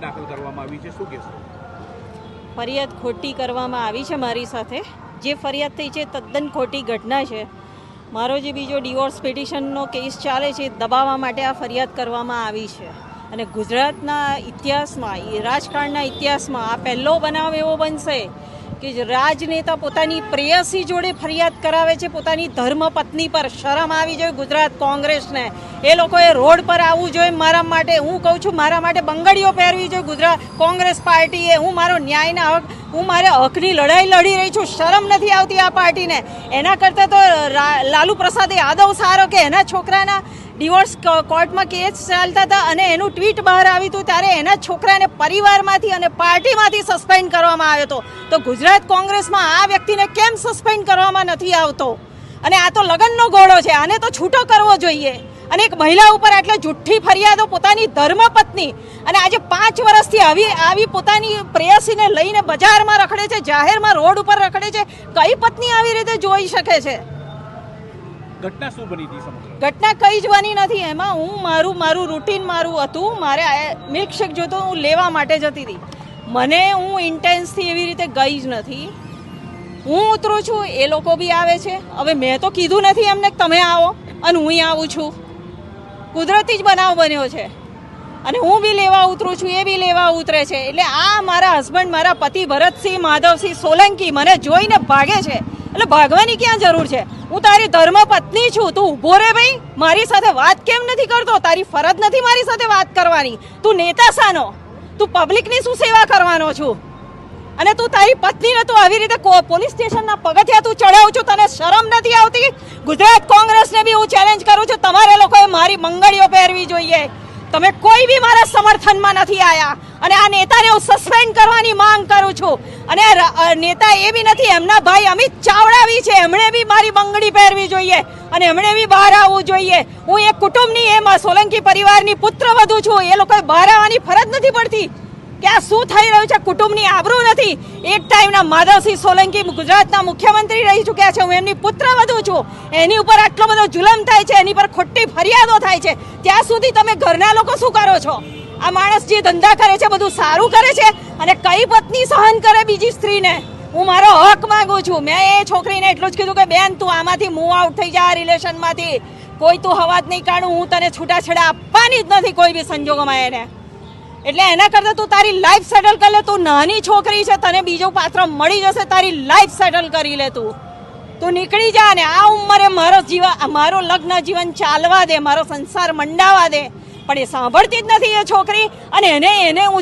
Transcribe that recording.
દાખલ કરવામાં આવી છે. શું કહેશો? ફરિયાદ ખોટી કરવામાં આવી છે મારી સાથે. જે ફરિયાદ થઈ છે તદ્દન ખોટી ઘટના છે. મારો જે બીજો ડિવોર્સ પિટિશનનો કેસ ચાલે છે દબાવવા માટે આ ફરિયાદ કરવામાં આવી છે. અને ગુજરાતના ઇતિહાસમાં રાજકારણના ઇતિહાસમાં આ પહેલો બનાવ એવો બનશે કે રાજનેતા પોતાની પ્રેયસી જોડે ફરિયાદ કરાવે છે, પોતાની ધર્મપત્ની પર શરમ આવી જોઈએ ગુજરાત કોંગ્રેસને. એ લોકોએ રોડ પર આવવું જોઈએ મારા માટે. હું કહું છું, મારા માટે બંગડીઓ પહેરવી જોઈએ ગુજરાત કોંગ્રેસ પાર્ટીએ. હું મારો ન્યાયના હક, હું મારે હકની લડાઈ લડી રહી છું. શરમ નથી આવતી આ પાર્ટીને. એના કરતાં તો લાલુ પ્રસાદ યાદવ સારો કે એના છોકરાના? ડિવોર્સ કોર્ટમાં કેસ ચાલતા હતા અને એનું ટ્વીટ બહાર આવ્યું હતું ત્યારે એના છોકરાને પરિવારમાંથી અને પાર્ટીમાંથી સસ્પેન્ડ કરવામાં આવ્યો હતો. તો ગુજરાત કોંગ્રેસમાં આ વ્યક્તિને કેમ સસ્પેન્ડ કરવામાં નથી આવતો? અને આ તો લગ્નનો ઘોડો છે, આને તો છૂટો કરવો જોઈએ. અને એક મહિલા ઉપર આટલા જુઠ્ઠી ફરિયાદો પોતાની ધર્મપત્ની અને આજે પાંચ વર્ષથી આવી આવી પોતાની પ્રેયસીને લઈને બજારમાં રખડે છે, જાહેરમાં રોડ ઉપર રખડે છે, કઈ પત્ની આવી રીતે જોઈ શકે છે? ઘટના શું બની હતી સમગ્ર? ઘટના કઈ જ બની નથી. એમાં હું મારું મારું રૂટીન મારું હતું. મારે મિલ્કશેક જોતો હું લેવા માટે જતી હતી. મને હું ઇન્ટેન્સથી એવી રીતે ગઈ જ નથી. હું ઉતરું છું, એ લોકો બી આવે છે. હવે મેં તો કીધું નથી એમને તમે આવો અને હું આવું છું. કુદરતી જ બનાવ બન્યો છે. અને હું બી લેવા ઉતરું છું, એ બી લેવા ઉતરે છે. એટલે આ મારા હસબન્ડ મારા પતિ ભરતસિંહ, માધવસિંહ સોલંકી મને જોઈને ભાગે છે. એટલે ભાગવાની ક્યાં જરૂર છે? હું તારી ધર્મ પત્ની છું. તું ઊભો રે ભાઈ. મારી સાથે વાત કેમ નથી કરતો? તારી ફરજ નથી મારી સાથે વાત કરવાની. તું નેતા સાનો. તું પબ્લિકની શું સેવા કરવાનો છું? અને તું તારી પત્નીને તું આવી રીતે પોલીસ સ્ટેશનના પગથિયા તું ચડાવું છું. તને શરમ નથી આવતી? ગુજરાત કોંગ્રેસને બી હું ચેલેન્જ કરું છું. તમારે લોકોએ મારી મંગળીઓ પહેરવી જોઈએ. તમે કોઈ બી મારા સમર્થનમાં નથી આયા. અને આ નેતાને હું સસ્પેન્ડ કરવાની માંગ કરું છું. અને નેતા એ બી નથી, એમના ભાઈ અમિત ચાવડા બી છે. એમણે બી મારી બંગડી પહેરવી જોઈએ. અને એમણે બી બહાર આવવું જોઈએ. હું એક કુટુંબની, એમાં સોલંકી પરિવારની પુત્ર વધુ છું. એ લોકોએ બહાર આવવાની ફરજ નથી પડતી. કે આ શું થઈ રહ્યું છે? કુટુંબની આબરૂ નથી. એક ટાઈમના માધવસિંહ સોલંકી ગુજરાતના મુખ્યમંત્રી રહી ચૂક્યા છે. હું એમની પુત્ર વધુ છું. એની ઉપર આટલો બધો જુલમ થાય છે, એની પર ખોટી ફરિયાદો થાય છે. ત્યાં સુધી તમે ઘરના લોકો શું કરો છો? આ માણસ જે ધંધા કરે છે, બધું સારું કરે છે અને કઈ પત્ની સહન કરે બીજી સ્ત્રીને? હું મારો હક માંગુ છું. મેં એ છોકરીને એટલું જ કીધું કે, બેન, તું આમાંથી મૂવ આઉટ થઈ જા આ રિલેશનમાંથી કોઈ તું હવાજ નહીં કાઢું. હું તને છૂટાછેડા આપવાની જ નથી કોઈ બી સંજોગોમાં એને. એટલે એના કરતાં તું તારી લાઈફ સેટલ કરી લે. તું નાની છોકરી છે, તને બીજો પાત્ર મળી જશે, તારી લાઈફ સેટલ કરી લે તું. તું નીકળી જા ને, આ ઉંમરે મારો જીવન મારો લગ્ન જીવન ચાલવા દે, મારો સંસાર મંડાવા દે. પણ એ સાંભળતી જ નથી એ છોકરી, અને એને એને હું